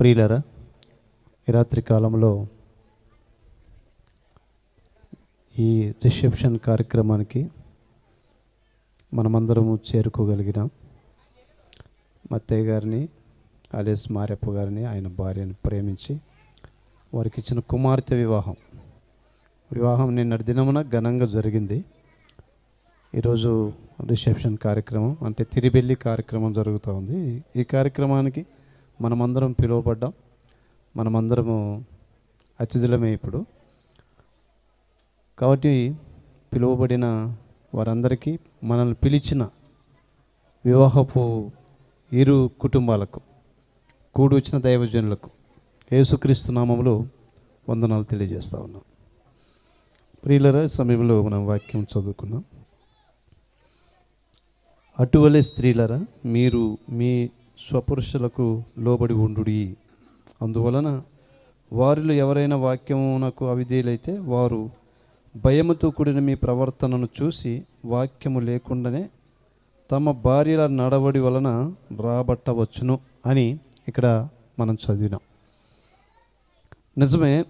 ప్రియులరా ఈ రాత్రి కాలంలో ఈ రిసెప్షన్ కార్యక్రమానికి మనమందరము చేరుకోగలిగినాం. మత్తయ్య గారిని అలేస్ మారెప్ప గారిని ఆయన భార్యను ప్రేమించి వారికి ఇచ్చిన కుమార్తె వివాహం. వివాహం నిన్నటి దినమున ఘనంగా జరిగింది. ఈరోజు రిసెప్షన్ కార్యక్రమం అంటే తిరిబెల్లి కార్యక్రమం జరుగుతూ ఉంది. ఈ కార్యక్రమానికి మనమందరం పిలువబడ్డాం. మనమందరము అతిథులమే ఇప్పుడు. కాబట్టి పిలువబడిన వారందరికీ మనల్ని పిలిచిన వివాహపు ఇరు కుటుంబాలకు కూడి వచ్చిన దైవజనులకు యేసుక్రీస్తు నామములు వందనాలు తెలియజేస్తా ఉన్నాం. ప్రియులరా సమయంలో మనం వాక్యం చదువుకున్నాం. అటువలే స్త్రీలరా మీరు మీ స్వపురుషులకు లోబడి ఉండుడి. అందువలన వారిలో ఎవరైనా వాక్యమునకు అవిధేయులైతే వారు భయముతో కూడిన మీ ప్రవర్తనను చూసి వాక్యము లేకుండానే తమ భార్యల నడవడి వలన రాబట్టవచ్చును అని ఇక్కడ మనం చదివినాం. నిజమే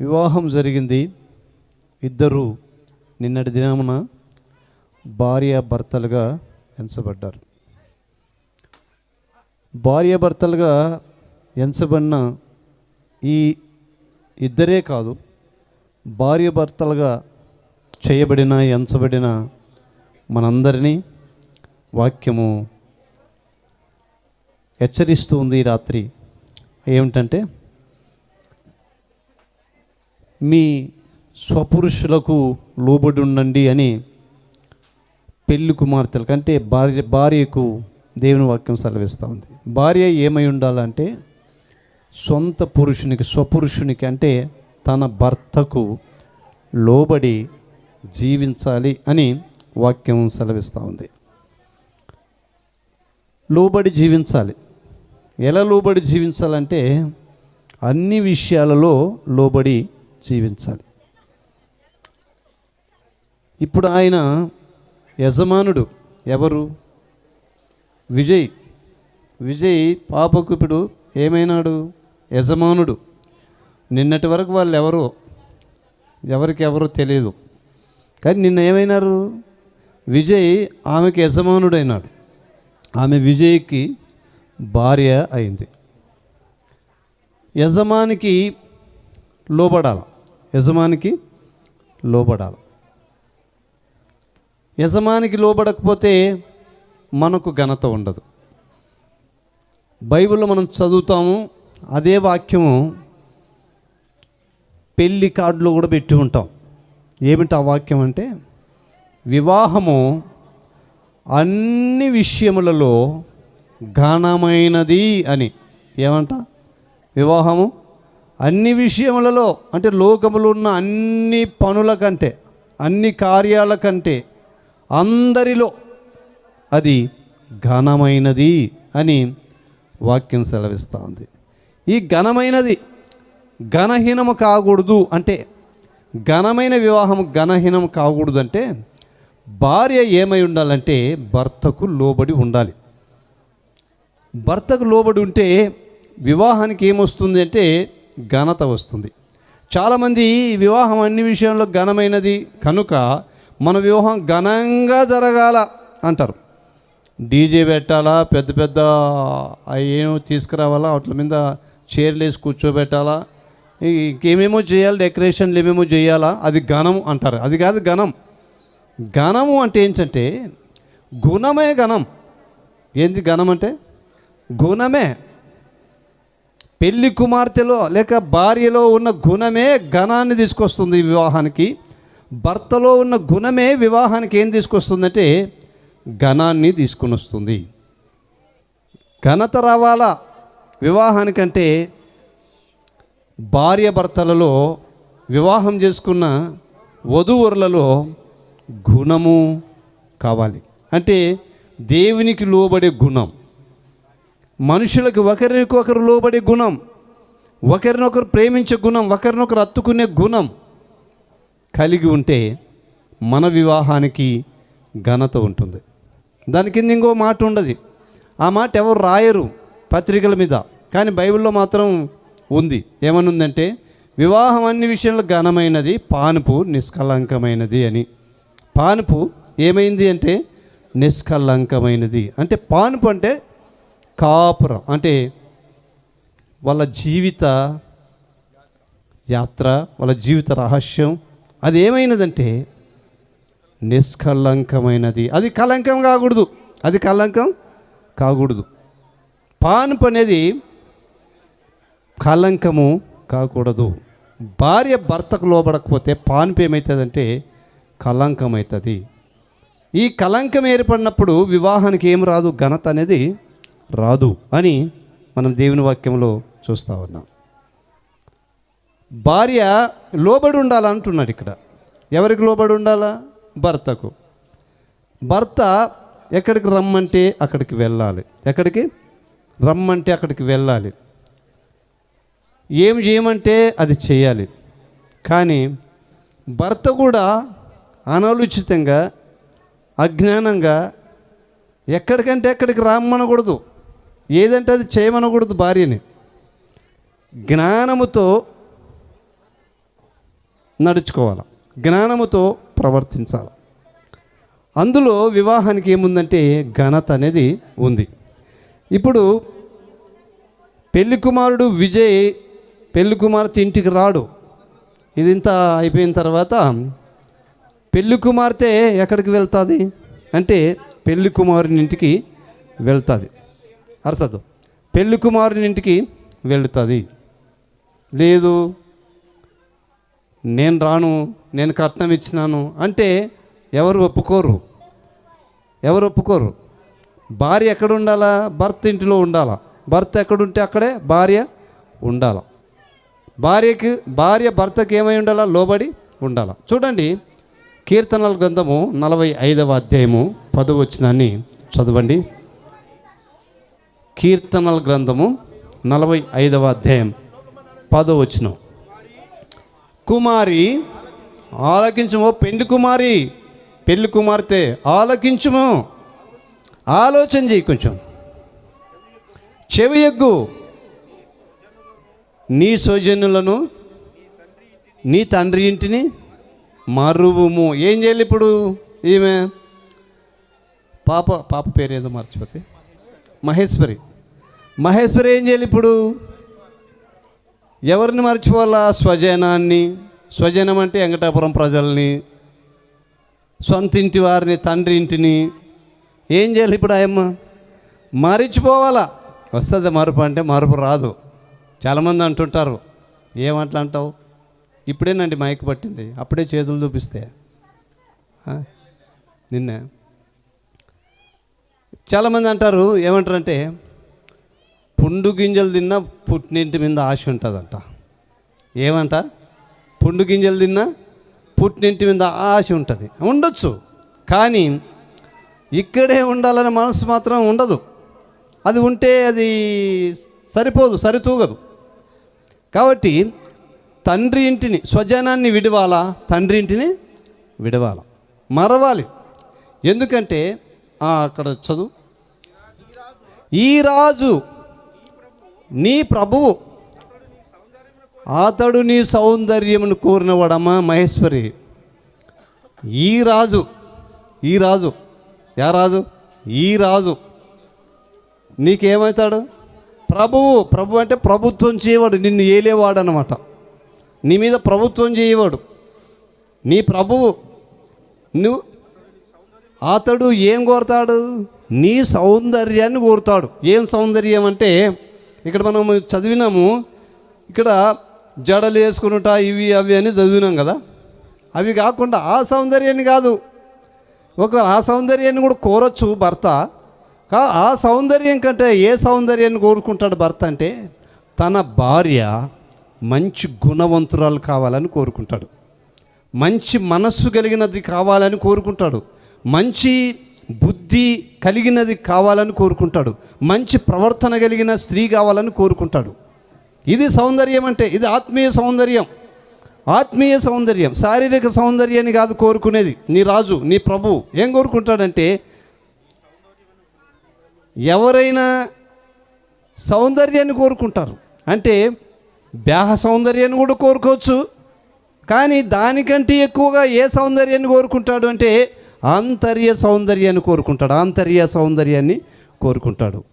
వివాహం జరిగింది. ఇద్దరు నిన్నటి దినమున భార్య భర్తలుగా ఎంచబడ్డారు. భార్యాభర్తలుగా ఎంచబడిన ఈ ఇద్దరే కాదు భార్యాభర్తలుగా చేయబడిన ఎంచబడిన మనందరినీ వాక్యము హెచ్చరిస్తూ ఉంది ఈ రాత్రి. ఏమిటంటే మీ స్వపురుషులకు లోబడి ఉండండి అని పెళ్ళి కుమార్తెలకు అంటే భార్య భార్యకు దేవుని వాక్యం సెలవిస్తూ ఉంది. భార్య ఏమై ఉండాలంటే సొంత పురుషునికి స్వపురుషునికి అంటే తన భర్తకు లోబడి జీవించాలి అని వాక్యం సెలవిస్తూ ఉంది. లోబడి జీవించాలి. ఎలా లోబడి జీవించాలంటే అన్ని విషయాలలో లోబడి జీవించాలి. ఇప్పుడు ఆయన యజమానుడు ఎవరు? విజయ్. విజయ్ పాపకు ఇప్పుడు ఏమైనాడు? యజమానుడు. నిన్నటి వరకు వాళ్ళు ఎవరు ఎవరికి ఎవరో తెలియదు కానీ నిన్న ఏమైనారు? విజయ్ ఆమెకి యజమానుడైనాడు. ఆమె విజయ్కి భార్య అయింది. యజమానికి లోబడాల. యజమానికి లోబడాల. యజమానికి లోబడకపోతే మనకు ఘనత ఉండదు. బైబిల్లో మనం చదువుతాము అదే వాక్యము పెళ్ళి కార్డులో కూడా పెట్టి ఉంటాం. ఏమిటి ఆ వాక్యం అంటే వివాహము అన్ని విషయములలో ఘనమైనది అని. ఏమంట? వివాహము అన్ని విషయములలో అంటే లోకములో ఉన్న అన్ని పనుల కంటే అన్ని కార్యాల కంటే అందరిలో అది ఘనమైనది అని వాక్యం సెలవిస్తూ ఉంది ఈ ఘనమైనది ఘనహీనము కాకూడదు అంటే ఘనమైన వివాహం ఘనహీనం కాకూడదు అంటే భార్య ఏమై ఉండాలంటే భర్తకు లోబడి ఉండాలి. భర్తకు లోబడి ఉంటే వివాహానికి ఏమొస్తుంది అంటే ఘనత వస్తుంది. చాలామంది వివాహం అన్ని విషయంలో ఘనమైనది కనుక మన వివాహం ఘనంగా జరగాల అంటారు. డీజే పెట్టాలా? పెద్ద పెద్ద అవి ఏమో తీసుకురావాలా? వాటి మీద చైర్లు వేసి కూర్చోబెట్టాలా? ఇంకేమేమో చేయాలి? డెకరేషన్లు ఏమేమో చేయాలా? అది ఘనం అంటారు. అది కాదు ఘనం. ఘనము అంటే ఏంటంటే గుణమే ఘనం. ఏంది ఘనం అంటే? గుణమే. పెళ్ళి కుమార్తెలో లేక భార్యలో ఉన్న గుణమే ఘనాన్ని తీసుకొస్తుంది వివాహానికి. భర్తలో ఉన్న గుణమే వివాహానికి ఏం తీసుకొస్తుందంటే ఘనాన్ని తీసుకుని వస్తుంది. ఘనత రావాలా? వివాహానికంటే భార్య భర్తలలో వివాహం చేసుకున్న వధూవరులలో గుణము కావాలి. అంటే దేవునికి లోబడే గుణం. మనుషులకు ఒకరికొకరు లోబడే గుణం. ఒకరినొకరు ప్రేమించే గుణం ఒకరినొకరు అత్తుకునే గుణం కలిగి ఉంటే మన వివాహానికి ఘనత ఉంటుంది. దాని కింద ఇంకో మాట ఉండదు. ఆ మాట ఎవరు రాయరు పత్రికల మీద. కానీ బైబిల్లో మాత్రం ఉంది. ఏమనుందంటే వివాహం అన్ని విషయంలో ఘనమైనది పానుపు నిష్కలంకమైనది అని. పానుపు ఏమైంది అంటే నిష్కలంకమైనది అంటే పానుపు అంటే కాపురం అంటే వాళ్ళ జీవిత యాత్ర వాళ్ళ జీవిత రహస్యం. అది ఏమైనదంటే నిష్కలంకమైనది అది కలంకం కాకూడదు. అది కలంకం కాకూడదు. పానుపు అనేది కలంకము కాకూడదు. భార్య భర్తకు లోబడకపోతే పానుపు ఏమవుతుందంటే కలంకం అవుతుంది ఈ కలంకం ఏర్పడినప్పుడు వివాహానికి ఏం రాదు? ఘనత అనేది రాదు అని మనం దేవుని వాక్యంలో చూస్తూ ఉన్నాం. భార్య లోబడి ఉండాలంటున్నాడు ఇక్కడ. ఎవరికి లోబడి ఉండాలా? భర్తకు. భర్త ఎక్కడికి రమ్మంటే అక్కడికి వెళ్ళాలి. ఎక్కడికి? రమ్మంటే అక్కడికి వెళ్ళాలి. ఏం చేయమంటే అది చేయాలి. కానీ భర్త కూడా అనాలోచితంగా అజ్ఞానంగా ఎక్కడికంటే ఎక్కడికి రమ్మనకూడదు. ఏదంటే అది చేయమనకూడదు భార్యని. జ్ఞానముతో నడుచుకోవాలి. జ్ఞానముతో ప్రవర్తించాలి. అందులో వివాహానికి ఏముందంటే ఘనత అనేది ఉంది. ఇప్పుడు పెళ్ళి కుమారుడు విజయ్ పెళ్ళి కుమార్తె ఇంటికి రాడు. ఇది ఇంత అయిపోయిన తర్వాత పెళ్ళి కుమార్తె ఎక్కడికి వెళ్తుంది? అంటే పెళ్ళి కుమారుని ఇంటికి వెళ్తుంది. అరసదు పెళ్ళి కుమారుని ఇంటికి వెళుతుంది. లేదు నేను రాను నేను కట్నం ఇచ్చినాను అంటే ఎవరు ఒప్పుకోరు. ఎవరు ఒప్పుకోరు? భార్య ఎక్కడ ఉండాలా? భర్త ఇంటిలో ఉండాలా? భర్త ఎక్కడుంటే అక్కడే భార్య ఉండాల? భార్యకి భార్య భర్తకి ఏమై ఉండాలా? లోబడి ఉండాలా? చూడండి కీర్తనల గ్రంథము నలభై ఐదవ అధ్యాయము పదవచనాన్ని చదవండి. కీర్తనల గ్రంథము నలభై ఐదవ అధ్యాయం పదవచనం కుమారి ఆలకించుము పెండి కుమారి పెళ్ళి కుమార్తె ఆలకించుము. ఆలోచన చేయి కొంచెం. చెవి ఎగ్గు. నీ సౌజన్యులను నీ తండ్రి ఇంటిని మరువుము. ఏం చేయాలి ఇప్పుడు ఈమె? పాప పాప పేరు ఏదో మర్చిపోతే. మహేశ్వరి. మహేశ్వరి ఏం చేయాలి ఇప్పుడు? ఎవరిని మర్చిపోవాలా? స్వజనాన్ని. స్వజనం అంటే వెంకటాపురం ప్రజల్ని సొంత ఇంటి వారిని తండ్రి ఇంటిని. ఏం చేయాలి ఇప్పుడు ఆయమ్మ? మరిచిపోవాలా? వస్తుంది మార్పు అంటే మార్పు రాదు. చాలామంది అంటుంటారు ఏమట్లా అంటావు? ఇప్పుడేనండి మైక్ పట్టింది. అప్పుడే చేతులు చూపిస్తే. నిన్న. చాలామంది అంటారు ఏమంటారంటే పుండు గింజలు తిన్నా పుట్టినింటి మీద ఆశ ఉంటుందంట. ఏమంట? పుండు గింజలు తిన్నా పుట్టినింటి మీద ఆశ ఉంటుంది. ఉండొచ్చు. కానీ ఇక్కడే ఉండాలనే మనసు మాత్రం ఉండదు. అది ఉంటే అది సరిపోదు సరితూగదు. కాబట్టి తండ్రి ఇంటిని స్వజనాన్ని విడవాలా? తండ్రి ఇంటిని విడవాలా? మరవాలి. ఎందుకంటే అక్కడ చదువు. ఈ రాజు నీ ప్రభువు అతడు నీ సౌందర్యమును కోరినవాడమ్మా మహేశ్వరి. ఈ రాజు ఈ రాజు యా రాజు ఈ రాజు. నీకేమవుతాడు ప్రభువు ప్రభు అంటే ప్రభుత్వం చేయవాడు నిన్ను ఏలేవాడు అనమాట నీ మీద ప్రభుత్వం చేయవాడు. నీ ప్రభువు నువ్వు అతడు ఏం కోరుతాడు? నీ సౌందర్యాన్ని కోరుతాడు. ఏం సౌందర్యం అంటే ఇక్కడ మనం చదివినాము ఇక్కడ జడలు వేసుకునుట ఇవి అవి అని చదివినాం కదా. అవి కాకుండా ఆ సౌందర్యాన్ని కాదు. ఒక ఆ సౌందర్యాన్ని కూడా కోరొచ్చు భర్త. కా ఆ సౌందర్యం కంటే ఏ సౌందర్యాన్ని కోరుకుంటాడు భర్త అంటే తన భార్య మంచి గుణవంతురాలు కావాలని కోరుకుంటాడు. మంచి మనస్సు కలిగినది కావాలని కోరుకుంటాడు. మంచి బుద్ధి కలిగినది కావాలని కోరుకుంటాడు. మంచి ప్రవర్తన కలిగిన స్త్రీ కావాలని కోరుకుంటాడు. ఇది సౌందర్యం అంటే ఇది ఆత్మీయ సౌందర్యం. ఆత్మీయ సౌందర్యం శారీరక సౌందర్యాన్ని కాదు కోరుకునేది. నీ రాజు నీ ప్రభు ఏం కోరుకుంటాడంటే ఎవరైనా సౌందర్యాన్ని కోరుకుంటారు. అంటే బ్యాహ సౌందర్యాన్ని కూడా కోరుకోవచ్చు. కానీ దానికంటే ఎక్కువగా ఏ సౌందర్యాన్ని కోరుకుంటాడు అంటే ఆంతర్య సౌందర్యాన్ని కోరుకుంటాడు. ఆంతర్య సౌందర్యాన్ని కోరుకుంటాడు.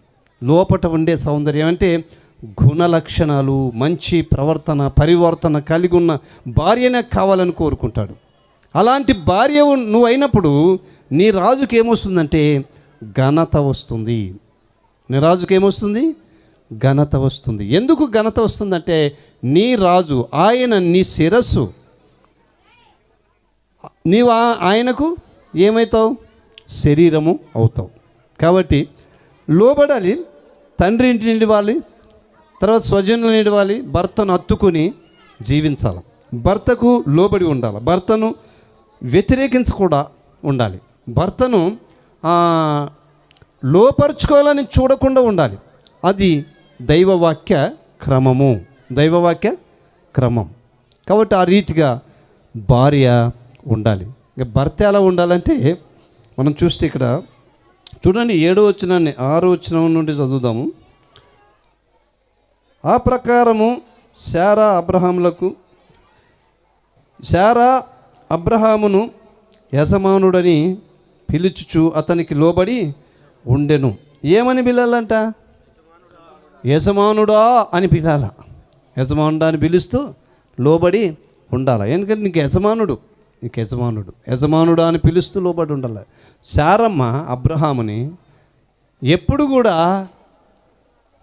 లోపట ఉండే సౌందర్యం అంటే గుణ లక్షణాలు మంచి ప్రవర్తన పరివర్తన కలిగి ఉన్న భార్యనే కావాలని కోరుకుంటాడు. అలాంటి భార్య నువ్వు అయినప్పుడు నీ రాజుకి ఏమొస్తుందంటే ఘనత వస్తుంది. నీ రాజుకి ఏమొస్తుంది? ఘనత వస్తుంది. ఎందుకు ఘనత వస్తుందంటే నీ రాజు ఆయన నీ శిరస్సు. నీవు ఆయనకు ఏమవుతావు శరీరము అవుతావు. కాబట్టి లోబడాలి తండ్రి ఇంటి నుండి వాళ్ళు తర్వాత స్వజనులు నిడవాలి భర్తను అత్తుకుని జీవించాలి. భర్తకు లోబడి ఉండాలి. భర్తను వ్యతిరేకించకుండా ఉండాలి. భర్తను లోపరుచుకోవాలని చూడకుండా ఉండాలి. అది దైవవాక్య క్రమము. దైవవాక్య క్రమం. కాబట్టి ఆ రీతిగా భార్య ఉండాలి. ఇక భర్త ఎలా ఉండాలంటే మనం చూస్తే ఇక్కడ చూడండి ఏడో వచ్చినాన్ని ఆరో వచ్చిన నుండి చదువుదాము. ఆ ప్రకారము శారా అబ్రహాములకు శారా అబ్రహామును యజమానుడని పిలుచుచు అతనికి లోబడి ఉండెను. ఏమని పిలాలంట? యజమానుడా అని పిలాల. యజమానుడా అని పిలుస్తూ లోబడి ఉండాలి. ఎందుకంటే నీకు యజమానుడు నీకు యజమానుడు యజమానుడా అని పిలుస్తూ లోబడి ఉండాలి. శారమ్మ అబ్రహాముని ఎప్పుడు కూడా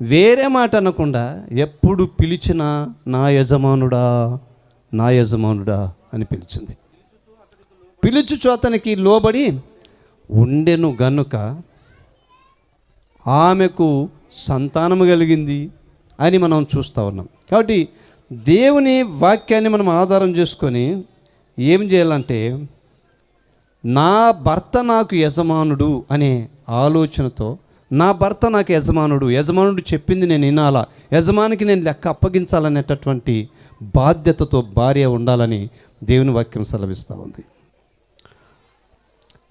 వేరే మాట అనకుండా ఎప్పుడు పిలిచినా నా యజమానుడా నా యజమానుడా అని పిలిచింది. పిలుచు చోతనికి లోబడి ఉండెను గనుక ఆమెకు సంతానము కలిగింది అని మనం చూస్తూ ఉన్నాం. కాబట్టి దేవుని వాక్యాన్ని మనం ఆధారం చేసుకొని ఏం చేయాలంటే నా భర్త నాకు యజమానుడు అనే ఆలోచనతో నా భర్త నాకు యజమానుడు. యజమానుడు చెప్పింది నేను వినాలా. యజమానికి నేను లెక్క అప్పగించాలనేటటువంటి బాధ్యతతో భార్య ఉండాలని దేవుని వాక్యం సెలవిస్తూ ఉంది.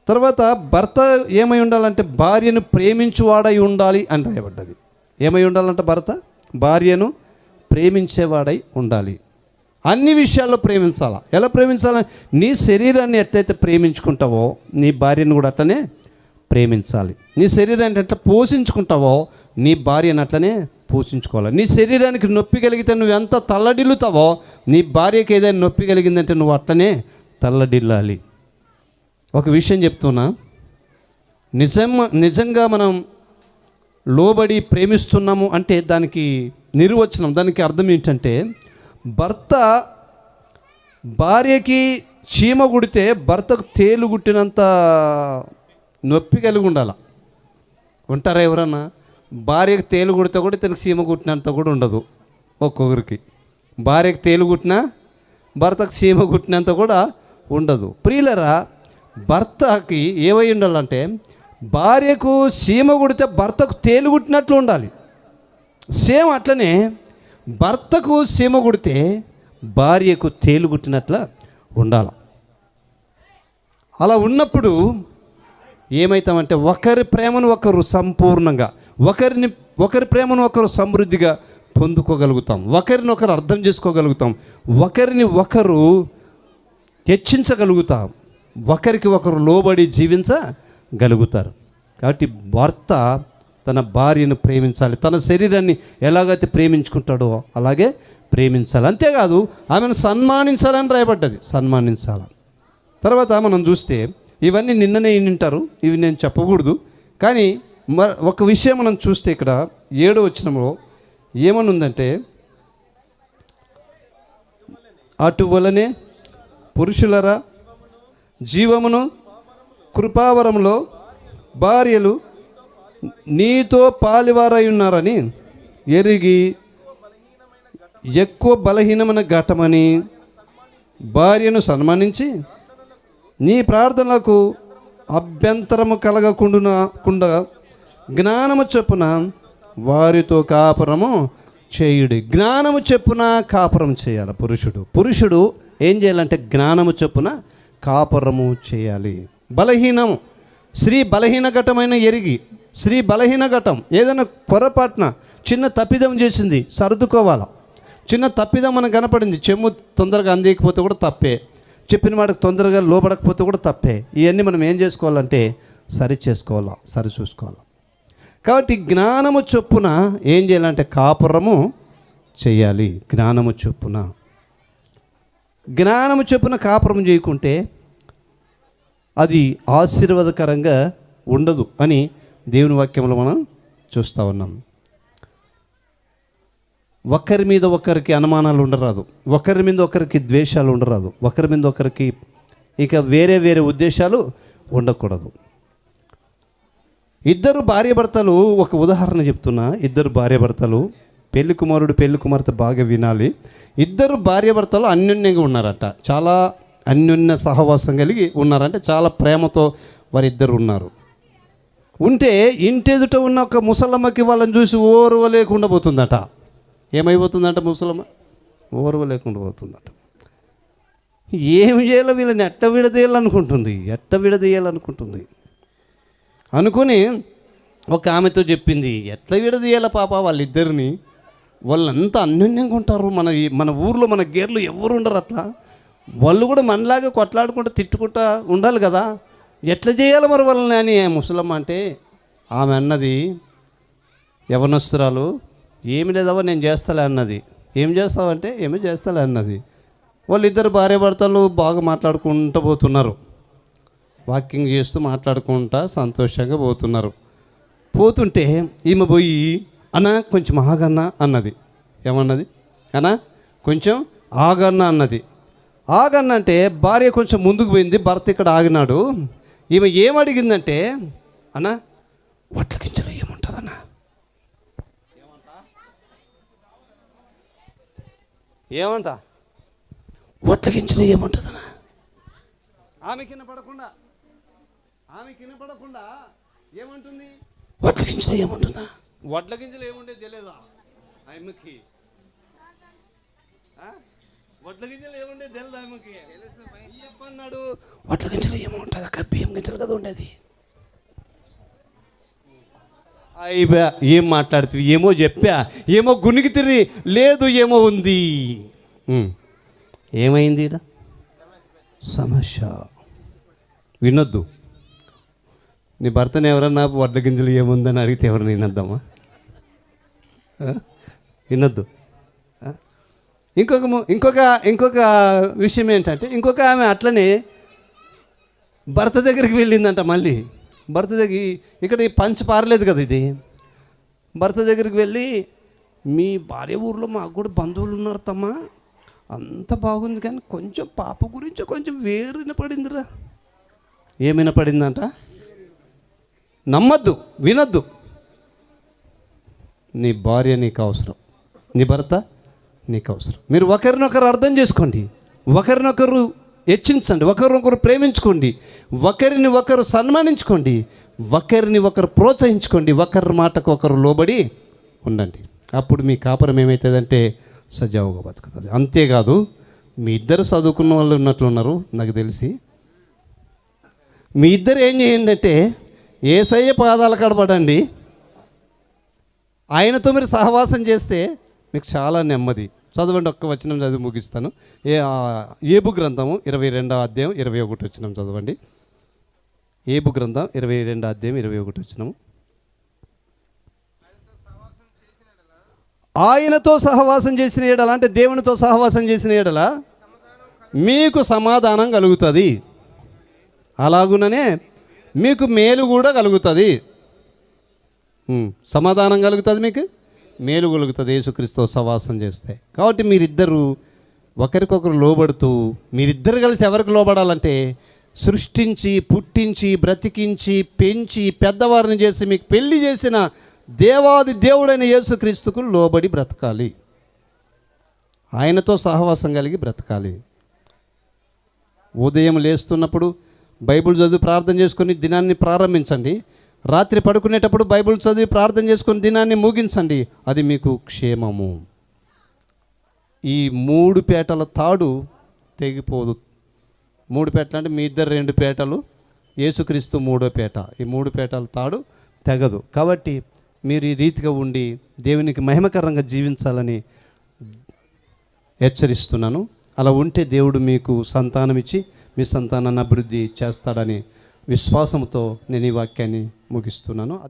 తర్వాత భర్త ఏమై ఉండాలంటే భార్యను ప్రేమించువాడై ఉండాలి అని రాయబడ్డది. ఏమై ఉండాలంటే భర్త? భార్యను ప్రేమించేవాడై ఉండాలి. అన్ని విషయాల్లో ప్రేమించాలా? ఎలా ప్రేమించాలని నీ శరీరాన్ని ఎట్లయితే ప్రేమించుకుంటావో నీ భార్యను కూడా అట్లనే ప్రేమించాలి. నీ శరీరాన్ని ఎట్లా పోషించుకుంటావో నీ భార్యను అట్లనే పోషించుకోవాలి. నీ శరీరానికి నొప్పి కలిగితే నువ్వు ఎంత తల్లడిల్లుతావో నీ భార్యకి ఏదైనా నొప్పి కలిగిందంటే నువ్వు అట్లనే తల్లడిల్లాలి. ఒక విషయం చెప్తున్నా. నిజం నిజంగా మనం లోబడి ప్రేమిస్తున్నాము అంటే దానికి నిర్వచనం దానికి అర్థం ఏంటంటే భర్త భార్యకి చీమ కుడితే భర్తకు తేలు కుట్టినంత నొప్పి కలిగి ఉండాల. ఉంటారా ఎవరన్నా? భార్యకు తేలు కుడితే కూడా తనకు సీమ కుట్టినంత కూడా ఉండదు ఒక్కొక్కరికి. భార్యకు తేలు కుట్టినా భర్తకు సీమ కుట్టినంత కూడా ఉండదు. ప్రియులరా భర్తకి ఏమై ఉండాలంటే భార్యకు సీమ కుడితే భర్తకు తేలు కుట్టినట్లు ఉండాలి. సేమ్ అట్లనే భర్తకు సీమ కుడితే భార్యకు తేలు కుట్టినట్ల ఉండాలి. అలా ఉన్నప్పుడు ఏమవుతామంటే ఒకరి ప్రేమను ఒకరు సంపూర్ణంగా ఒకరిని ఒకరి ప్రేమను ఒకరు సమృద్ధిగా పొందుకోగలుగుతాం. ఒకరిని ఒకరు అర్థం చేసుకోగలుగుతాం. ఒకరిని ఒకరు హెచ్చించగలుగుతాం. ఒకరికి ఒకరు లోబడి జీవించగలుగుతారు. కాబట్టి భర్త తన భార్యను ప్రేమించాలి. తన శరీరాన్ని ఎలాగైతే ప్రేమించుకుంటాడో అలాగే ప్రేమించాలి. అంతేకాదు ఆమెను సన్మానించాలని రాయబడ్డది. సన్మానించాలి. తర్వాత మనం చూస్తే ఇవన్నీ నిన్ననే వింటారు ఇవి నేను చెప్పకూడదు. కానీ మ ఒక విషయం మనం చూస్తే ఇక్కడ ఏడో వచ్చినంలో ఏమనుందంటే అటువలనే పురుషులరా జీవమును కృపావరంలో భార్యలు నీతో పాలివారై ఉన్నారని ఎరిగి ఎక్కువ బలహీనమైన ఘటమని భార్యను సన్మానించి నీ ప్రార్థనలకు అభ్యంతరము కలగకుండా జ్ఞానము చొప్పున వారితో కాపురము చేయుడి. జ్ఞానము చొప్పున కాపురం చేయాలి పురుషుడు. పురుషుడు ఏం చేయాలంటే జ్ఞానము చొప్పున కాపురము చేయాలి. బలహీనము. స్త్రీ బలహీన ఘటమైన ఎరిగి స్త్రీ బలహీన ఘటం ఏదైనా పొరపాటున చిన్న తప్పిదం చేసింది సర్దుకోవాలా? చిన్న తప్పిదం మనకు కనపడింది చెమ్ము తొందరగా అందేకపోతే కూడా తప్పే. చెప్పిన మాటకు తొందరగా లోబడకపోతే కూడా తప్పే. ఇవన్నీ మనం ఏం చేసుకోవాలంటే సరి చేసుకోవాలా సరి చూసుకోవాలా. కాబట్టి జ్ఞానము చొప్పున ఏం చేయాలంటే కాపురము చేయాలి. జ్ఞానము చొప్పున. జ్ఞానము చొప్పున కాపురం చేయకుంటే అది ఆశీర్వాదకరంగా ఉండదు అని దేవుని వాక్యంలో మనం చూస్తూ ఉన్నాం. ఒకరి మీద ఒకరికి అనుమానాలు ఉండరాదు. ఒకరి మీద ఒకరికి ద్వేషాలు ఉండరాదు. ఒకరి మీద ఒకరికి ఇక వేరే వేరే ఉద్దేశాలు ఉండకూడదు. ఇద్దరు భార్యాభర్తలు ఒక ఉదాహరణ చెప్తున్నా. ఇద్దరు భార్యాభర్తలు పెళ్ళి కుమారుడు పెళ్ళి కుమార్తె బాగా వినాలి. ఇద్దరు భార్యాభర్తలు అన్యోన్యంగా ఉన్నారట. చాలా అన్యోన్య సహవాసం కలిగి ఉన్నారంటే చాలా ప్రేమతో వారిద్దరు ఉన్నారు. ఉంటే ఇంటెదుట ఉన్న ఒక ముసలమ్మకి వాళ్ళని చూసి ఓర్వ లేకుండా పోతుందట. ఏమైపోతుందంట ముసలమ్మ? ఓర్వ లేకుండా పోతుందట. ఏమి చేయాలో వీళ్ళని ఎట్ట విడదీయాలనుకుంటుంది? ఎట్ట విడదీయాలనుకుంటుంది? అనుకుని ఒక ఆమెతో చెప్పింది ఎట్లా విడదీయాల పాప వాళ్ళిద్దరిని? వాళ్ళంతా అన్యోన్యంగా ఉంటారు. మన మన ఊర్లో మన గేర్లు ఎవరు ఉండరు అట్లా. వాళ్ళు కూడా మనలాగా కొట్లాడుకుంటూ తిట్టుకుంటా ఉండాలి కదా. ఎట్లా చేయాలి మరి వాళ్ళని? అని ముసలమ్మ అంటే ఆమె అన్నది యవనస్తురాలు ఏమి లేదవ్వ నేను చేస్తాలే అన్నది. ఏం చేస్తావంటే ఏమి చేస్తాలే అన్నది. వాళ్ళిద్దరు భార్య భర్తలు బాగా మాట్లాడుకుంటూ పోతున్నారు. వాకింగ్ చేస్తూ మాట్లాడుకుంటా సంతోషంగా పోతున్నారు. పోతుంటే ఈమె పోయి అన్న కొంచెం ఆగన్నా అన్నది. ఏమన్నది? అన్న కొంచెం ఆగన్నా అన్నది. ఆగన్న అంటే భార్య కొంచెం ముందుకు పోయింది భర్త ఇక్కడ ఆగినాడు. ఈమె ఏమడిగిందంటే అన్న వడ్ల గింజలు ఏమంట? వడ్ల గింజలు ఏముంటుందన్నా? ఆమె కింద పడకుండా ఆమె కింద పడకుండా ఏమంటుంది? వడ్ల గింజలు ఏముంటుందా? వడ్ల గింజలు ఏముండే తెలియదా ఆమెకి? వడ్ల గింజలు ఏముండే తెలియదు ఆమెకి? అన్నాడు వడ్ల గింజలు ఏముంటుంది? అక్క బియ్యం గింజలు కదా ఉండేది. అయిపోయా ఏం మాట్లాడుతుంది ఏమో చెప్పా ఏమో గునికి తిరిగి లేదు ఏమో ఉంది. ఏమైంది ఈడ? సమస్య. వినొద్దు. నీ భర్తను ఎవరన్నా వడ్ల గింజలు ఏముందని అడిగితే ఎవరు వినొద్దామా వినొద్దు. ఇంకొక ఇంకొక ఇంకొక విషయం ఏంటంటే ఇంకొక ఆమె అట్లనే భర్త దగ్గరికి వెళ్ళిందంట మళ్ళీ. భర్త దగ్గర ఇక్కడ పంచ్ పారలేదు కదా ఇది. భర్త దగ్గరికి వెళ్ళి మీ భార్య ఊర్లో మాకు కూడా బంధువులు ఉన్నారు తమ్మా అంత బాగుంది కానీ కొంచెం పాప గురించి కొంచెం వేరు వినపడిందిరా. ఏమైనా పడిందంట నమ్మద్దు వినొద్దు. నీ భార్య నీకు అవసరం. నీ భర్త నీకు అవసరం. మీరు ఒకరినొకరు అర్థం చేసుకోండి. ఒకరినొకరు హెచ్చించండి. ఒకరినొకరు ప్రేమించుకోండి. ఒకరిని ఒకరు సన్మానించుకోండి. ఒకరిని ఒకరు ప్రోత్సహించుకోండి. ఒకరి మాటకు ఒకరు లోబడి ఉండండి. అప్పుడు మీ కాపురం ఏమవుతుందంటే సజావుగా బతుకుతుంది అంతేకాదు మీ ఇద్దరు చదువుకున్న వాళ్ళు ఉన్నట్లున్నారు నాకు తెలిసి. మీ ఇద్దరు ఏం చేయండి అంటే ఏసయ్య పాదాల కడపడండి ఆయనతో మీరు సహవాసం చేస్తే మీకు చాలా నెమ్మది. చదవండి ఒక్క వచనం చదివి ముగిస్తాను. ఏ ఏబు గ్రంథము ఇరవై రెండవ అధ్యాయం ఇరవై ఒకటి వచ్చినాం చదవండి. ఏబు గ్రంథం ఇరవై రెండవ అధ్యాయం ఇరవై ఒకటి వచ్చినాము ఆయనతో సహవాసం చేసిన ఎడల అంటే దేవునితో సహవాసం చేసిన ఎడల మీకు సమాధానం కలుగుతుంది. అలాగుననే మీకు మేలు కూడా కలుగుతుంది. సమాధానం కలుగుతుంది మీకు? మేలు కలుగుతుంది యేసుక్రీస్తు సహవాసం చేస్తే. కాబట్టి మీరిద్దరు ఒకరికొకరు లోబడుతూ మీరిద్దరు కలిసి ఎవరికి లోబడాలంటే సృష్టించి పుట్టించి బ్రతికించి పెంచి పెద్దవారిని చేసి మీకు పెళ్ళి చేసిన దేవాది దేవుడైన యేసుక్రీస్తుకు లోబడి బ్రతకాలి. ఆయనతో సహవాసం కలిగి బ్రతకాలి. ఉదయం లేస్తున్నప్పుడు బైబిల్ చదివి ప్రార్థన చేసుకొని దినాన్ని ప్రారంభించండి. రాత్రి పడుకునేటప్పుడు బైబిల్ చదివి ప్రార్థన చేసుకొని దినాన్ని ముగించండి. అది మీకు క్షేమము. ఈ మూడు పేటల తాడు తెగిపోదు. మూడు పేటలు అంటే మీ ఇద్దరు రెండు పేటలు యేసుక్రీస్తు మూడో పేట. ఈ మూడు పేటల తాడు తెగదు. కాబట్టి మీరు ఈ రీతిగా ఉండి దేవునికి మహిమకరంగా జీవించాలని హెచ్చరిస్తున్నాను. అలా ఉంటే దేవుడు మీకు సంతానం ఇచ్చి మీ సంతానాన్ని అభివృద్ధి చేస్తాడని విశ్వాసంతో నేను ఈ వాక్యాన్ని ముగిస్తున్నాను.